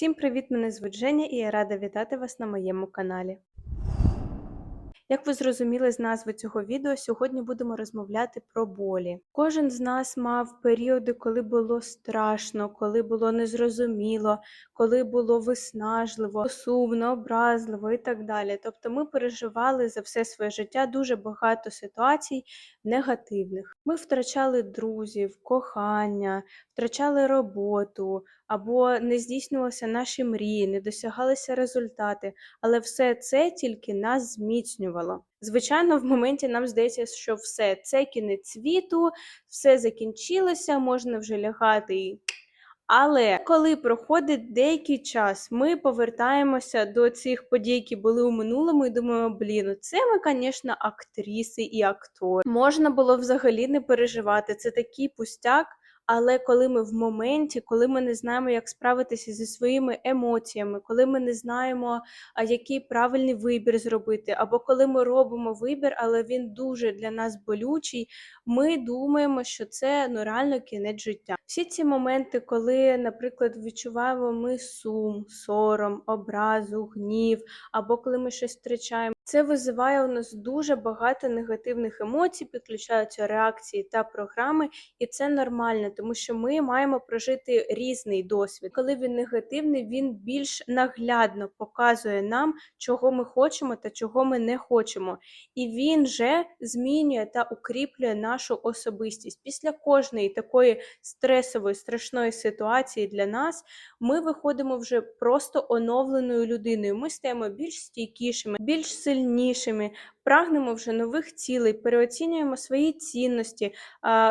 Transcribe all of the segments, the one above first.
Всім привіт! Мене звуть Женя і я рада вітати вас на моєму каналі. Як ви зрозуміли з назви цього відео, сьогодні будемо розмовляти про болі. Кожен з нас мав періоди, коли було страшно, коли було незрозуміло, коли було виснажливо, сумно, образливо і так далі. Тобто ми переживали за все своє життя дуже багато ситуацій негативних. Ми втрачали друзів, кохання, втрачали роботу або не здійснювалися наші мрії, не досягалися результати, але все це тільки нас зміцнювало. Звичайно, в моменті нам здається, що все це кінець світу, все закінчилося, можна вже лягати і. Але коли проходить деякий час, ми повертаємося до цих подій, які були у минулому, і думаємо, блін, ну це ми, звісно, актриси і актори. Можна було взагалі не переживати. Це такий пустяк. Але коли ми в моменті, коли ми не знаємо, як справитися зі своїми емоціями, коли ми не знаємо, який правильний вибір зробити, або коли ми робимо вибір, але він дуже для нас болючий, ми думаємо, що це ну реально кінець життя. Всі ці моменти, коли, наприклад, відчуваємо ми сум, сором, образу, гнів, або коли ми щось втрачаємо. Це визиває у нас дуже багато негативних емоцій, підключаються реакції та програми, і це нормально, тому що ми маємо прожити різний досвід. Коли він негативний, він більш наглядно показує нам, чого ми хочемо та чого ми не хочемо. І він же змінює та укріплює нашу особистість. Після кожної такої стресової, страшної ситуації для нас ми виходимо вже просто оновленою людиною. Ми стаємо більш стійкішими, більш сильнішими, прагнемо вже нових цілей, переоцінюємо свої цінності,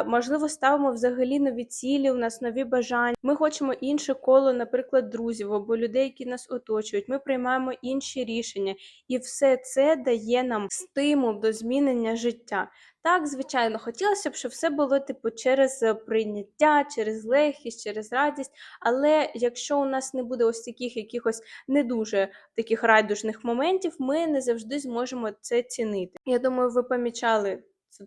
можливо, ставимо взагалі нові цілі, у нас нові бажання. Ми хочемо інше коло, наприклад, друзів або людей, які нас оточують. Ми приймаємо інші рішення, і все це дає нам стимул до змінення життя. Так, звичайно, хотілося б, щоб все було типу через е, прийняття, через легкість, через радість. Але якщо у нас не буде ось таких якихось не дуже таких райдужних моментів, ми не завжди зможемо це цінити. Я думаю, ви помічали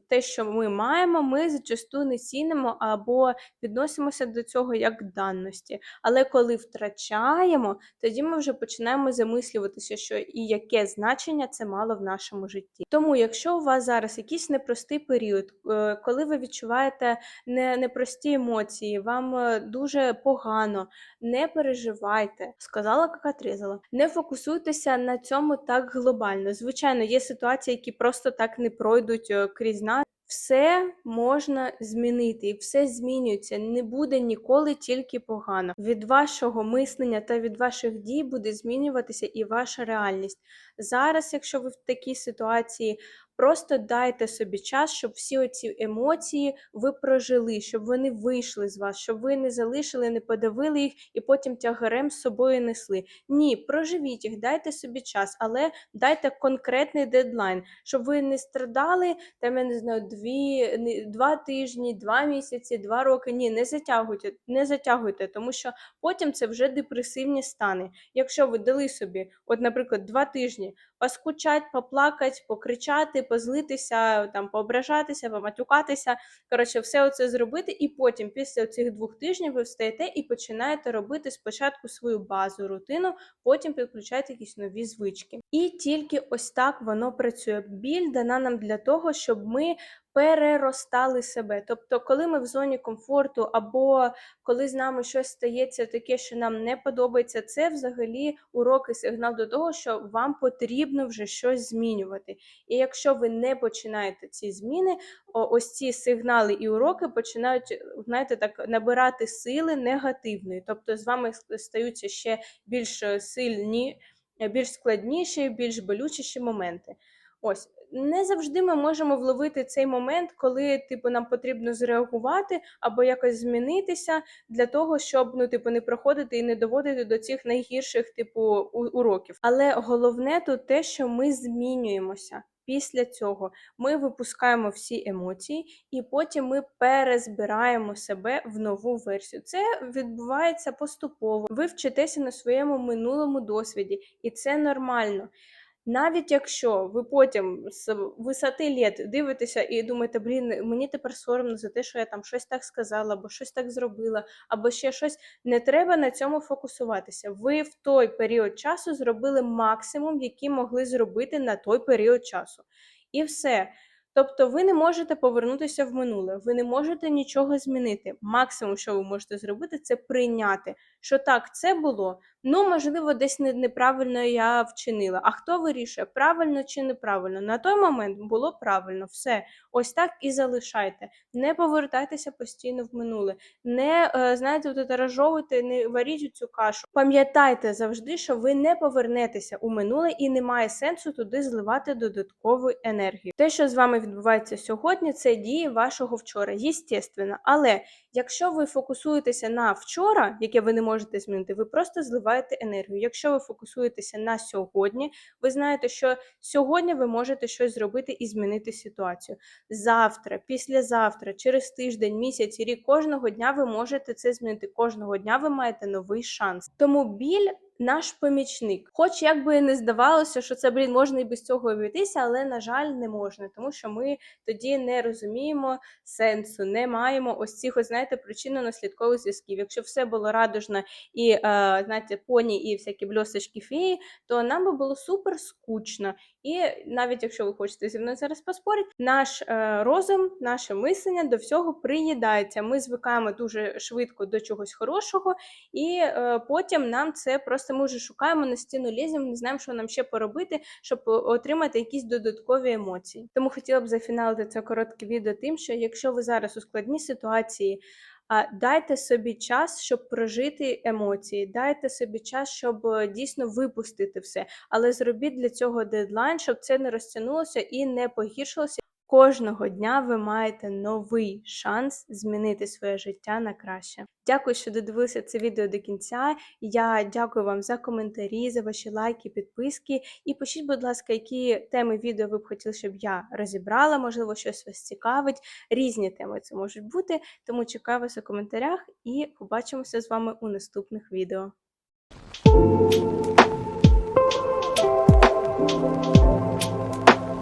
те, що ми маємо, ми зачасту не цінимо або відносимося до цього як даності. Але коли втрачаємо, тоді ми вже починаємо замислюватися, що і яке значення це мало в нашому житті. Тому, якщо у вас зараз якийсь непростий період, е, коли ви відчуваєте непрості емоції, вам е, дуже погано, не переживайте, сказала, як отрізала. Не фокусуйтеся на цьому так глобально. Звичайно, є ситуації, які просто так не пройдуть е, крізь нас. Все можна змінити, і все змінюється. Не буде ніколи тільки погано. Від вашого мислення та від ваших дій буде змінюватися і ваша реальність. Зараз, якщо ви в такій ситуації, Просто дайте собі час, щоб всі оці емоції ви прожили, щоб вони вийшли з вас, щоб ви не залишили, не подавили їх і потім тягарем з собою несли. Ні, проживіть їх, дайте собі час, але дайте конкретний дедлайн, щоб ви не страдали там, я не знаю, дві, два тижні, два місяці, два роки. Ні, не затягуйте, не затягуйте, тому що потім це вже депресивні стани. Якщо ви дали собі, от, наприклад, два тижні поскучать, поплакать, покричати, позлитися, там, поображатися, поматюкатися. Коротше, все це зробити, і потім, після цих двох тижнів, ви встаєте і починаєте робити спочатку свою базу, рутину, потім підключаєте якісь нові звички. І тільки ось так воно працює. Біль дана нам для того, щоб ми переростали себе. Тобто, коли ми в зоні комфорту, або коли з нами щось стається таке, що нам не подобається, це взагалі урок і сигнал до того, що вам потрібно вже щось змінювати. І якщо ви не починаєте ці зміни, ось ці сигнали і уроки починають, знаєте, так набирати сили негативної. Тобто з вами стаються ще більш сильні, більш складніші, більш болючіші моменти. Ось не завжди ми можемо вловити цей момент, коли типу нам потрібно зреагувати або якось змінитися для того, щоб ну, типу, не проходити і не доводити до цих найгірших типу уроків. Але головне тут те, що ми змінюємося. Після цього ми випускаємо всі емоції, і потім ми перезбираємо себе в нову версію. Це відбувається поступово. Ви вчитеся на своєму минулому досвіді, і це нормально. Навіть якщо ви потім з висоти літ дивитеся і думаєте, блін, мені тепер соромно за те, що я там щось так сказала, або щось так зробила, або ще щось. Не треба на цьому фокусуватися. Ви в той період часу зробили максимум, який могли зробити на той період часу. І все. Тобто ви не можете повернутися в минуле, ви не можете нічого змінити. Максимум, що ви можете зробити, це прийняти, що так, це було. Ну, можливо, десь неправильно я вчинила. А хто вирішує, правильно чи неправильно? На той момент було правильно, все. Ось так і залишайте. Не повертайтеся постійно в минуле. Не е, знаєте, розжовуйте, не варіть цю кашу. Пам'ятайте завжди, що ви не повернетеся у минуле і немає сенсу туди зливати додаткову енергію. Те, що з вами відбувається сьогодні, це дії вашого вчора, єстественно. Але якщо ви фокусуєтеся на вчора, яке ви не можете змінити, ви просто зливаєте енергію. Якщо ви фокусуєтеся на сьогодні, ви знаєте, що сьогодні ви можете щось зробити і змінити ситуацію. Завтра, післязавтра, через тиждень, місяць, рік, кожного дня ви можете це змінити. Кожного дня ви маєте новий шанс. Тому біль. Наш помічник, хоч як би не здавалося, що це блін можна і без цього обійтися, але на жаль, не можна, тому що ми тоді не розуміємо сенсу, не маємо ось цих, ось, знаєте, причинно-наслідкових зв'язків. Якщо все було радужно і е, знаєте, поні і всякі бльосочки феї, то нам би було супер скучно. І навіть якщо ви хочете зі мною зараз поспорити, наш е, розум, наше мислення до всього приїдається. Ми звикаємо дуже швидко до чогось хорошого, і е, потім нам це просто ми вже шукаємо на стіну ліземо, не знаємо, що нам ще поробити, щоб отримати якісь додаткові емоції. Тому хотіла б зафіналити це коротке відео тим, що якщо ви зараз у складній ситуації. А дайте собі час, щоб прожити емоції, дайте собі час, щоб е, дійсно випустити все. Але зробіть для цього дедлайн, щоб це не розтягнулося і не погіршилося. Кожного дня ви маєте новий шанс змінити своє життя на краще. Дякую, що додивилися це відео до кінця. Я дякую вам за коментарі, за ваші лайки, підписки. І пишіть, будь ласка, які теми відео ви б хотіли, щоб я розібрала. Можливо, щось вас цікавить. Різні теми це можуть бути. Тому чекаю вас у коментарях і побачимося з вами у наступних відео.